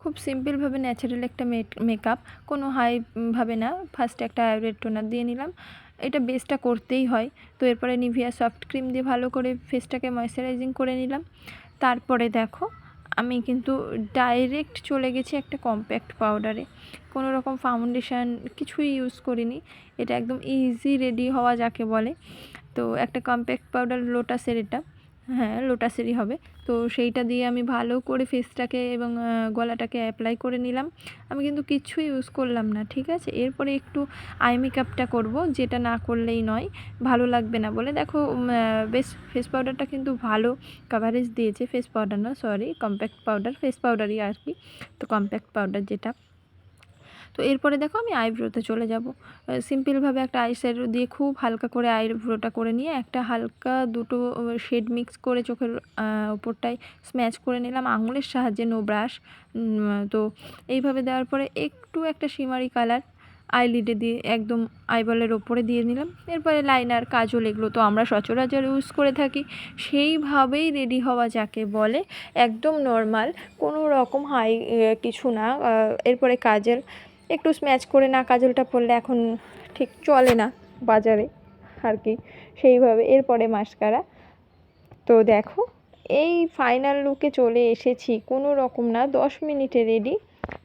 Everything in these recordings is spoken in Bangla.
খুব সিম্পলভাবে ন্যাচারাল একটা মেকআপ কোনো হাই ভাবে না ফার্স্টে একটা আইব্রেড টোনার দিয়ে নিলাম। এটা বেসটা করতেই হয়। তো এরপরে নিভিয়া সফট ক্রিম দিয়ে ভালো করে ফেসটাকে ময়শ্চারাইজিং করে নিলাম। তারপরে দেখো, আমি কিন্তু ডাইরেক্ট চলে গেছি একটা কম্প্যাক্ট পাউডারে কোনো রকম ফাউন্ডেশান কিছুই ইউজ করিনি। এটা একদম ইজি রেডি হওয়া যাকে বলে। তো একটা কম্প্যাক্ট পাউডার লোটাসের এটা। হ্যাঁ লোটাসেরই হবে। তো সেইটা দিয়ে আমি ভালো করে ফেসটাকে এবং গলাটাকে অ্যাপ্লাই করে নিলাম। আমি কিন্তু কিচ্ছুই ইউজ করলাম না, ঠিক আছে? এরপরে একটু আই মেকআপটা করব, যেটা না করলেই নয়। ভালো লাগবে না বলে। দেখো বেশ ফেস পাউডারটা কিন্তু ভালো কাভারেজ দিয়েছে। ফেস পাউডার না সরি কম্প্যাক্ট পাউডার ফেস পাউডারই আর কি। তো কম্প্যাক্ট পাউডার যেটা। তো এরপরে দেখো আমি আইব্রোতে চলে যাব। সিম্পলভাবে একটা আই শ্যাডো দিয়ে খুব হালকা করে আইব্রোটা করে নিয়ে একটা হালকা দুটো শেড মিক্স করে চোখের ওপরটায় স্ম্যাচ করে নিলাম আঙুলের সাহায্যে নো ব্রাশ তো এইভাবে দেওয়ার পরে একটু একটা শিমারি কালার আইলিডে দিয়ে একদম আইবলের ওপরে দিয়ে নিলাম। এরপরে লাইনার কাজল এগুলো তো আমরা সচরাচর ইউজ করে থাকি। সেইভাবেই রেডি হওয়া যাকে বলে একদম নর্মাল কোনো রকম হাই কিছু না। এরপরে কাজল একটু স্ম্যাচ করে না, কাজলটা পরলে এখন ঠিক চলে না বাজারে আর কি। সেইভাবে এরপরে মাস্কারা। তো দেখো, এই ফাইনাল লুকে চলে এসেছি কোনো রকম না, দশ মিনিটে রেডি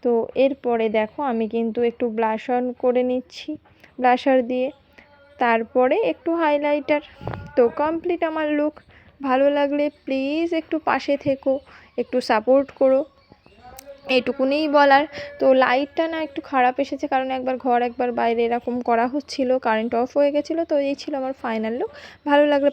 তো এরপরে দেখো, আমি কিন্তু একটু ব্লাশ অন করে নিচ্ছি ব্লাশার দিয়ে। তারপরে একটু হাইলাইটার তো কমপ্লিট আমার লুক ভালো লাগলে প্লিজ একটু পাশে থেকো, একটু সাপোর্ট করো। এইটুকুনিই বলার। তো লাইটটা না একটু খারাপ এসেছে কারণ একবার ঘর একবার বাইরে এরকম করা হচ্ছিল কারেন্ট অফ হয়ে গেছিল, তো এই ছিল আমার ফাইনাল লুক ভালো লাগলে